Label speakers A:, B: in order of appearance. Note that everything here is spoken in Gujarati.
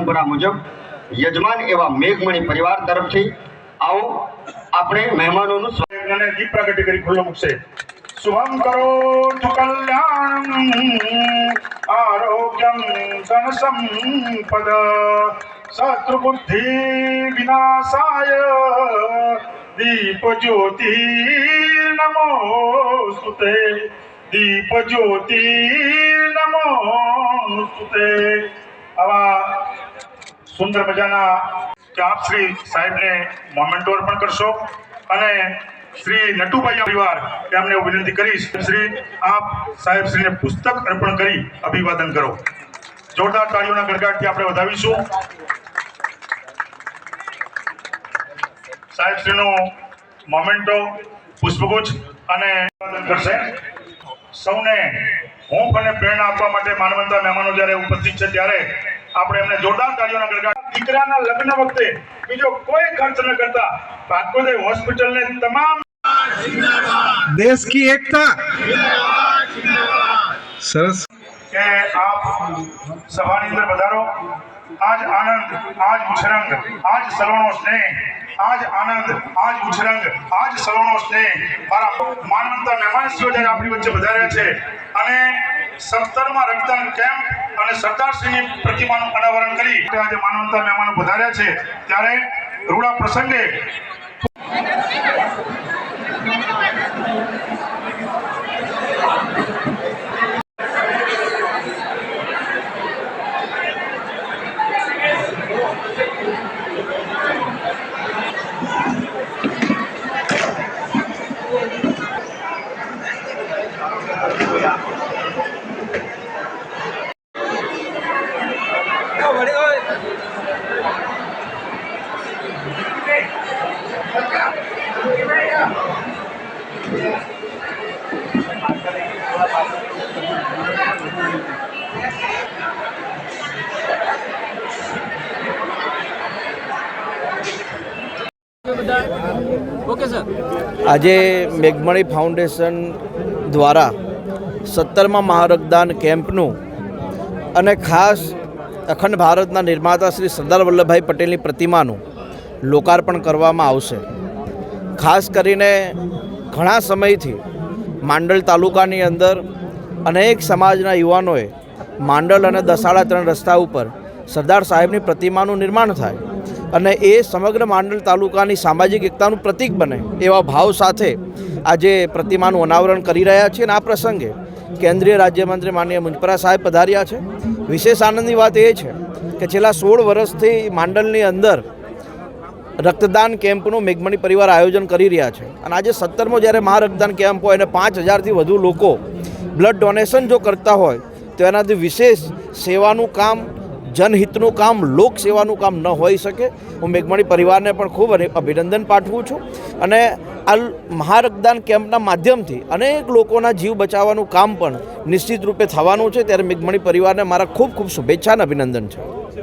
A: પરંપરા મુજબ યજમાન એવા મેઘમણી પરિવાર તરફથી આવો આપણે મહેમાનોનું સ્વાગત.
B: દીપ પ્રગટ કરી ખુલ્લો મૂકશે. શુભમ કરો કલ્યાણમ આરોગ્યમ ધન સંપદ શત્રુબુદ્ધિ વિનાશાય દીપ જ્યોતિ નમોસ્તુતે દીપ જ્યોતિ નમોસ્તુતે. આવા સુંદર મજાના આપ શ્રી સાહેબને મોમેન્ટો અર્પણ કરશો અને શ્રી નટુભાઈ પરિવાર એમને હું વિનંતી કરીશ શ્રી આપ સાહેબ શ્રીને પુસ્તક અર્પણ કરી અભિવાદન કરો. જોરદાર તાળીઓના ગણગાટથી આપણે વધાવીશું. સાહેબ શ્રીનું મોમેન્ટો પુષ્પગુચ્છ અને અભિવાદન કરશે. સૌને હું અને પ્રેરણા આપવા માટે માનવંતા મહેમાનો જ્યારે ઉપસ્થિત છે ત્યારે આપણે એમને જોરદાર તાળીઓના ગણગડાટ દીકરાના લગ્ન વખતે બીજો કોઈ ખર્ચ ન કરતા ભાગ્યોદય હોસ્પિટલને તમામ
C: દેશ કી એકતા. સરસ.
B: કે આપ સભાની અંદર વધારો આજ આનંદ આજ ઉછરંગ આજ સર્વનો સ્નેહ આજ આનંદ, આજ ઉછરંગ આજ સલોનો સ્નેહ મારા માનવતા મહેમાનશ્રીઓ જ્યારે આપણી વચ્ચે વધાર્યા છે, અને સત્તરમાં રક્તદાન કેમ્પ અને સરદારસિંહની પ્રતિમાનું અનાવરણ કરી, આજે માનવતા મહેમાનો વધાર્યા છે, ત્યારે રૂડા પ્રસંગે
D: ઓકે, સર.
E: આજે મેઘમણી ફાઉન્ડેશન દ્વારા સત્તરમાં મહારક્તદાન કેમ્પનું અને ખાસ અખંડ ભારતના નિર્માતા શ્રી સરદાર વલ્લભભાઈ પટેલની પ્રતિમાનું લોકાર્પણ કરવામાં આવશે. ખાસ કરીને ઘણા સમયથી માંડલ તાલુકાની અંદર અનેક સમાજના યુવાનોએ માંડલ અને દસાડા ત્રણ રસ્તા ઉપર સરદાર સાહેબની પ્રતિમાનું નિર્માણ થાય. અને એ સમગ્ર માંડલ તાલુકાની સામાજિક એકતાનું પ્રતીક બને એવા ભાવ સાથે આજે પ્રતિમાનું અનાવરણ કરી રહ્યા છીએ અને આ પ્રસંગે કેન્દ્રીય રાજ્યમંત્રી માનનીય મુંજપરા સાહેબ પધાર્યા છે. વિશેષ આનંદની વાત એ છે કે છેલ્લા સોળ વર્ષથી માંડલની અંદર રક્તદાન કેમ્પનું મેઘમણી પરિવાર આયોજન કરી રહ્યા છે. અને આજે સત્તરમો જ્યારે મહારક્તદાન કેમ્પ હોય અને પાંચ હજારથી વધુ લોકો બ્લડ ડોનેશન જો કરતા હોય તો એનાથી વિશેષ સેવાનું કામ જનહિતનું કામ, લોકસેવાનું કામ ન હોઈ શકે. હું મેઘમણી પરિવારને પણ ખૂબ અભિ- અભિનંદન પાઠવું છું. અને આ મહારક્તદાન કેમ્પના માધ્યમથી અનેક લોકોના જીવ બચાવવાનું કામ પણ નિશ્ચિત રૂપે થવાનું છે. ત્યારે મેઘમણી પરિવારને મારા ખૂબ ખૂબ શુભેચ્છા અને અભિનંદન છે.